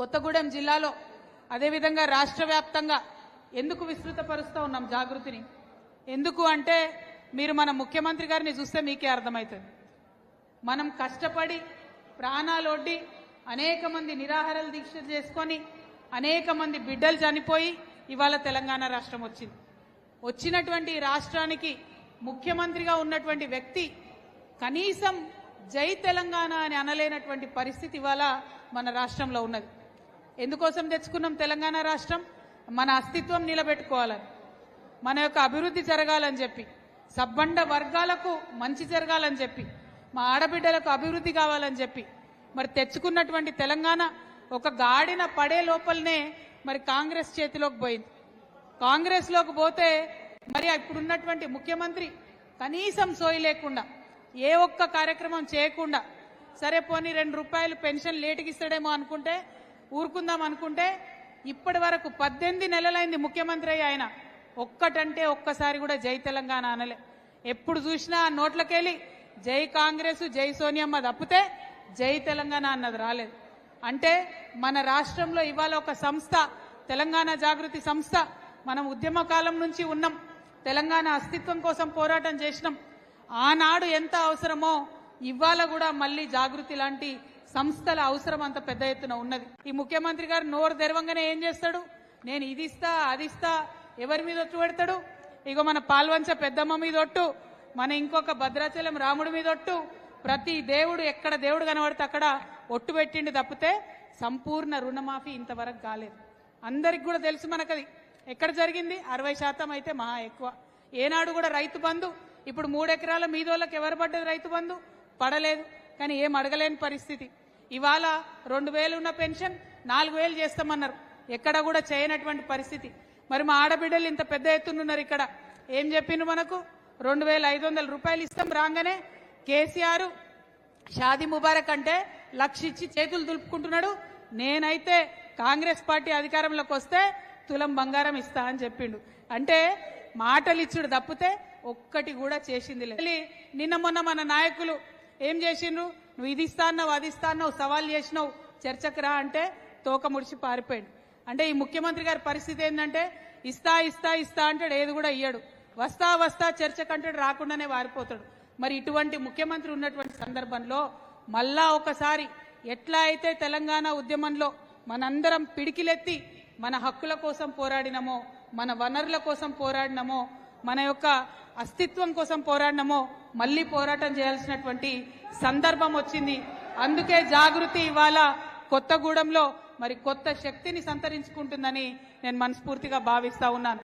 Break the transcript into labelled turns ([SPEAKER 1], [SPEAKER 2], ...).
[SPEAKER 1] కొత్తగూడెం జిల్లాలో అదేవిధంగా రాష్ట్ర వ్యాప్తంగా ఎందుకు విస్తృతపరుస్తూ ఉన్నాం జాగృతిని? ఎందుకు అంటే మీరు మన ముఖ్యమంత్రి గారిని చూస్తే మీకే అర్థమవుతుంది మనం కష్టపడి ప్రాణాలొడ్డి అనేక మంది నిరాహారాల దీక్ష చేసుకొని అనేక మంది బిడ్డలు చనిపోయి ఇవాళ తెలంగాణ రాష్ట్రం వచ్చింది. వచ్చినటువంటి రాష్ట్రానికి ముఖ్యమంత్రిగా ఉన్నటువంటి వ్యక్తి కనీసం జై తెలంగాణ అని అనలేనటువంటి పరిస్థితి ఇవాళ మన రాష్ట్రంలో ఉన్నది. ఎందుకోసం తెచ్చుకున్నాం తెలంగాణ రాష్ట్రం? మన అస్తిత్వం నిలబెట్టుకోవాలని. మన యొక్క అభివృద్ధి జరగాలని చెప్పి. సబ్బండ వర్గాలకు మంచి జరగాలని చెప్పి. మా ఆడబిడ్డలకు అభివృద్ధి కావాలని చెప్పి. మరి తెచ్చుకున్నటువంటి తెలంగాణ ఒక గాడిన పడే లోపలనే మరి కాంగ్రెస్ చేతిలోకి పోయింది. కాంగ్రెస్లోకి పోతే మరి ఇప్పుడున్నటువంటి ముఖ్యమంత్రి కనీసం సోయి లేకుండా ఏ ఒక్క కార్యక్రమం చేయకుండా సరే పోనీ రెండు రూపాయలు పెన్షన్ లేటుకి ఇస్తాడేమో అనుకుంటే ఊరుకుందాం అనుకుంటే ఇప్పటి వరకు పద్దెనిమిది నెలలైంది ముఖ్యమంత్రి అయ్యి ఆయన. ఒక్కటంటే ఒక్కసారి కూడా జై తెలంగాణ అనలే. ఎప్పుడు చూసినా నోట్లకెళ్ళి జై కాంగ్రెస్ జై సోనియమ్మ తప్పితే జై తెలంగాణ అన్నది రాలేదు. అంటే మన రాష్ట్రంలో ఇవాళ ఒక సంస్థ తెలంగాణ జాగృతి సంస్థ మనం ఉద్యమ కాలం నుంచి ఉన్నాం. తెలంగాణ అస్తిత్వం కోసం పోరాటం చేసినాం. ఆనాడు ఎంత అవసరమో ఇవాళ కూడా మళ్ళీ జాగృతి లాంటి సంస్థల అవసరం అంత పెద్ద ఎత్తున ఉన్నది. ఈ ముఖ్యమంత్రి గారు నోరు తెరవంగానే ఏం చేస్తాడు? నేను ఇది ఇస్తా అది ఇస్తా ఎవరి మీద ఒట్టు పెడతాడు? ఇగో మన పాల్వంచ పెద్దమ్మ మీద ఒట్టు మన ఇంకొక భద్రాచలం రాముడి మీద ఒట్టు. ప్రతి దేవుడు ఎక్కడ దేవుడు కనబడితే అక్కడ ఒట్టు పెట్టిండి తప్పితే సంపూర్ణ రుణమాఫీ ఇంతవరకు కాలేదు. అందరికి కూడా తెలుసు మనకది. ఎక్కడ జరిగింది? అరవై శాతం అయితే మహా ఎక్కువ. ఏనాడు కూడా రైతు బంధు ఇప్పుడు మూడెకరాల మీదోళ్ళకి ఎవరు పడ్డది రైతు బంధు? పడలేదు. కానీ ఏం అడగలేని పరిస్థితి. ఇవాళ రెండు వేలు ఉన్న పెన్షన్ నాలుగు వేలు చేస్తామన్నారు. ఎక్కడ కూడా చేయనటువంటి పరిస్థితి. మరి మా ఆడబిడ్డలు ఇంత పెద్ద ఎత్తునున్నారు ఇక్కడ. ఏం చెప్పిండ్రు మనకు? రెండు వేల ఐదు వందల రూపాయలు ఇస్తాం రాగానే కేసీఆర్ షాదీ ముబారక్ అంటే లక్ష ఇచ్చి చేతులు దులుపుకుంటున్నాడు. నేనైతే కాంగ్రెస్ పార్టీ అధికారంలోకి వస్తే తులం బంగారం ఇస్తా అని చెప్పిండు. అంటే మాటలు ఇచ్చుడు తప్పితే ఒక్కటి కూడా చేసింది లేదు. నిన్న మొన్న మన నాయకులు ఏం చేసిండ్రు? నువ్వు ఇది ఇస్తా అది సవాల్ చేసినావు చర్చకు రా అంటే తోక ముడిచి పారిపోయాడు. అంటే ఈ ముఖ్యమంత్రి గారి పరిస్థితి ఏంటంటే ఇస్తా ఇస్తా ఇస్తా అంటాడు ఏది కూడా ఇయ్యడు. వస్తా వస్తా చర్చకు అంటాడు రాకుండానే వారిపోతాడు. మరి ఇటువంటి ముఖ్యమంత్రి ఉన్నటువంటి సందర్భంలో మళ్ళా ఒకసారి ఎట్లా అయితే తెలంగాణ ఉద్యమంలో మనందరం పిడికిలెత్తి మన హక్కుల కోసం పోరాడినమో మన వనరుల కోసం పోరాడినమో మన యొక్క అస్తిత్వం కోసం పోరాడినమో మళ్ళీ పోరాటం చేయాల్సినటువంటి సందర్భం వచ్చింది. అందుకే జాగృతి ఇవాళ కొత్తగూడెంలో మరి కొత్త శక్తిని సంతరించుకుంటుందని నేను మనస్ఫూర్తిగా భావిస్తా ఉన్నాను.